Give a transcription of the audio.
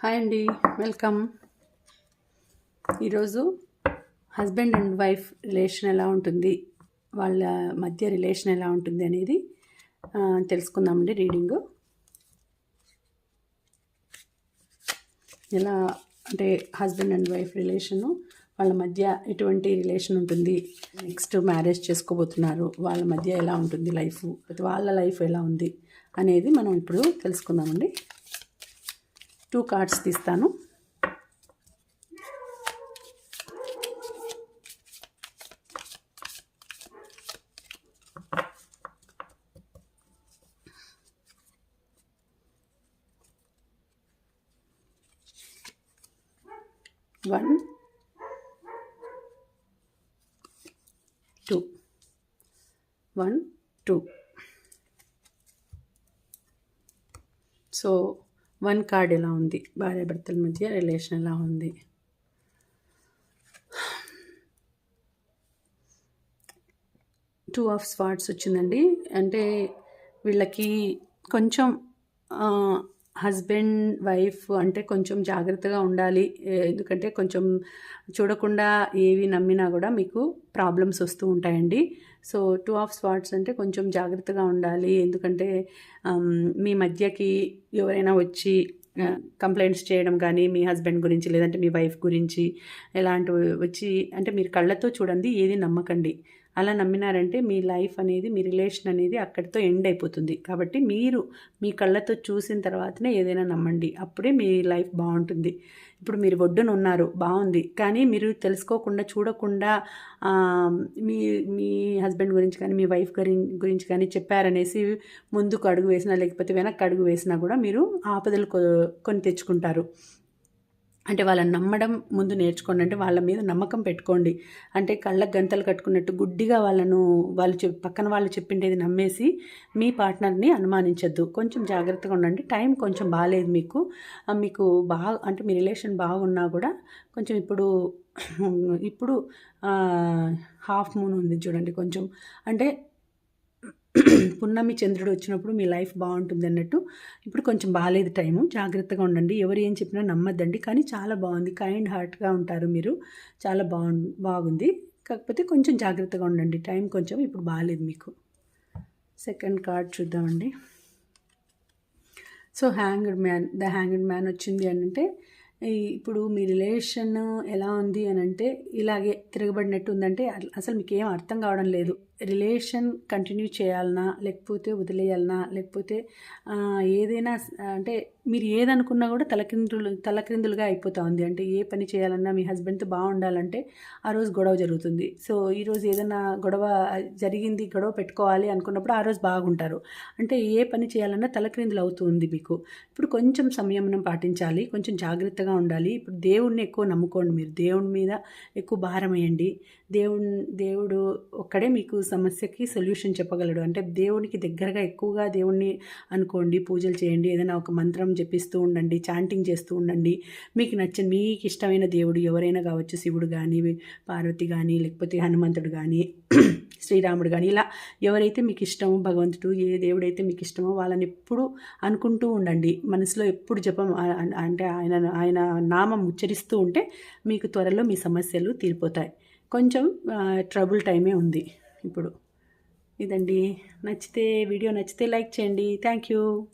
Hi అండి welcome. ఈరోజు husband and wife relation ఎలా ఉంటుంది? వాళ్ళ మధ్య రిలేషన్ ఎలా ఉంటుంది అనేది తెలుసుకుందామండి రీడింగు. ఎలా అంటే హస్బెండ్ అండ్ వైఫ్ రిలేషను వాళ్ళ మధ్య ఎటువంటి రిలేషన్ ఉంటుంది? నెక్స్ట్ మ్యారేజ్ చేసుకోబోతున్నారు వాళ్ళ మధ్య ఎలా ఉంటుంది లైఫ్? వాళ్ళ లైఫ్ ఎలా ఉంది అనేది మనం ఇప్పుడు తెలుసుకుందామండి. టూ కార్డ్స్ తీస్తాను. One two. One two. So one card ఎలా ఉంది? భార్యాభర్తల మధ్య రిలేషన్ ఎలా ఉంది? టూ ఆఫ్ స్వాట్స్ వచ్చిందండి. అంటే వీళ్ళకి కొంచెం హస్బెండ్ వైఫ్ అంటే కొంచెం జాగ్రత్తగా ఉండాలి. ఎందుకంటే కొంచెం చూడకుండా ఏవి నమ్మినా కూడా మీకు ప్రాబ్లమ్స్ వస్తూ ఉంటాయండి. సో టూ ఆఫ్ స్వాట్స్ అంటే కొంచెం జాగ్రత్తగా ఉండాలి. ఎందుకంటే మీ మధ్యకి ఎవరైనా వచ్చి కంప్లైంట్స్ చేయడం కానీ మీ హస్బెండ్ గురించి లేదంటే మీ వైఫ్ గురించి ఎలాంటివి వచ్చి అంటే మీరు కళ్ళతో చూడండి ఏది నమ్మకండి. అలా నమ్మినారంటే మీ లైఫ్ అనేది మీ రిలేషన్ అనేది అక్కడితో ఎండ్ అయిపోతుంది. కాబట్టి మీరు మీ కళ్ళతో చూసిన తర్వాతనే ఏదైనా నమ్మండి. అప్పుడే మీ లైఫ్ బాగుంటుంది. ఇప్పుడు మీరు ఒడ్డున ఉన్నారు బాగుంది. కానీ మీరు తెలుసుకోకుండా చూడకుండా మీ మీ హస్బెండ్ గురించి కానీ మీ వైఫ్ గురి గురించి కానీ చెప్పారనేసి ముందుకు అడుగు వేసినా లేకపోతే వెనక్కి అడుగు వేసినా కూడా మీరు ఆపదలు కొ- కొని తెచ్చుకుంటారు. అంటే వాళ్ళని నమ్మడం ముందు నేర్చుకోండి. అంటే వాళ్ళ మీద నమ్మకం పెట్టుకోండి. అంటే కళ్ళకు గంతలు కట్టుకున్నట్టు గుడ్డిగా వాళ్ళను వాళ్ళు చెప్ పక్కన వాళ్ళు చెప్పిండేది నమ్మేసి మీ పార్ట్నర్ని అనుమానించద్దు. కొంచెం జాగ్రత్తగా ఉండండి. టైం కొంచెం బాగాలేదు మీకు. మీకు బాగా అంటే మీ రిలేషన్ బాగున్నా కూడా కొంచెం ఇప్పుడు ఇప్పుడు హాఫ్ మూన్ ఉంది చూడండి కొంచెం. అంటే పున్నమి చంద్రుడు వచ్చినప్పుడు మీ లైఫ్ బాగుంటుంది అన్నట్టు. ఇప్పుడు కొంచెం బాగాలేదు టైము. జాగ్రత్తగా ఉండండి. ఎవరు ఏం చెప్పినా నమ్మద్దండి. కానీ చాలా బాగుంది. కైండ్ హార్ట్గా ఉంటారు మీరు. చాలా బాగు బాగుంది. కాకపోతే కొంచెం జాగ్రత్తగా ఉండండి. టైం కొంచెం ఇప్పుడు బాగాలేదు మీకు. సెకండ్ కార్డ్ చూద్దామండి. So hanged man the hanged man వచ్చింది అని అంటే ఇప్పుడు మీ రిలేషన్ ఎలా ఉంది అని అంటే ఇలాగే తిరగబడినట్టు ఉందంటే అసలు మీకు ఏం అర్థం కావడం లేదు. రిలేషన్ కంటిన్యూ చేయాలనా లేకపోతే వదిలేయాలనా లేకపోతే ఏదైనా అంటే మీరు ఏదనుకున్నా కూడా తలకిందులు తలక్రిందులుగా అయిపోతా ఉంది. అంటే ఏ పని చేయాలన్నా మీ హస్బెండ్తో బాగుండాలంటే ఆ రోజు గొడవ జరుగుతుంది. సో ఈరోజు ఏదైనా గొడవ జరిగింది గొడవ పెట్టుకోవాలి అనుకున్నప్పుడు ఆ రోజు బాగుంటారు. అంటే ఏ పని చేయాలన్నా తలక్రిందులు అవుతుంది మీకు. ఇప్పుడు కొంచెం సంయమనం పాటించాలి. కొంచెం జాగ్రత్తగా ఉండాలి. ఇప్పుడు దేవుణ్ణి ఎక్కువ నమ్ముకోండి మీరు. దేవుని మీద ఎక్కువ భారం వేయండి. దేవుడు దేవుడు ఒక్కడే మీకు సమస్యకి సొల్యూషన్ చెప్పగలడు. అంటే దేవునికి దగ్గరగా ఎక్కువగా దేవుణ్ణి అనుకోండి పూజలు చేయండి ఏదైనా ఒక మంత్రం జపిస్తూ ఉండండి చాంటింగ్ చేస్తూ ఉండండి. మీకు నచ్చిన మీకు ఇష్టమైన దేవుడు ఎవరైనా కావచ్చు శివుడు కానీ పార్వతి కానీ లేకపోతే హనుమంతుడు కానీ శ్రీరాముడు కానీ ఇలా ఎవరైతే మీకు ఇష్టమో భగవంతుడు ఏ దేవుడైతే మీకు ఇష్టమో వాళ్ళని ఎప్పుడు అనుకుంటూ ఉండండి. మనసులో ఎప్పుడు జపం అంటే ఆయన ఆయన నామం ఉచ్చరిస్తూ ఉంటే మీకు త్వరలో మీ సమస్యలు తీరిపోతాయి. కొంచెం ట్రబుల్ టైమే ఉంది ఇప్పుడు. ఇదండి. నచ్చితే వీడియో నచ్చితే లైక్ చేయండి. Thank you.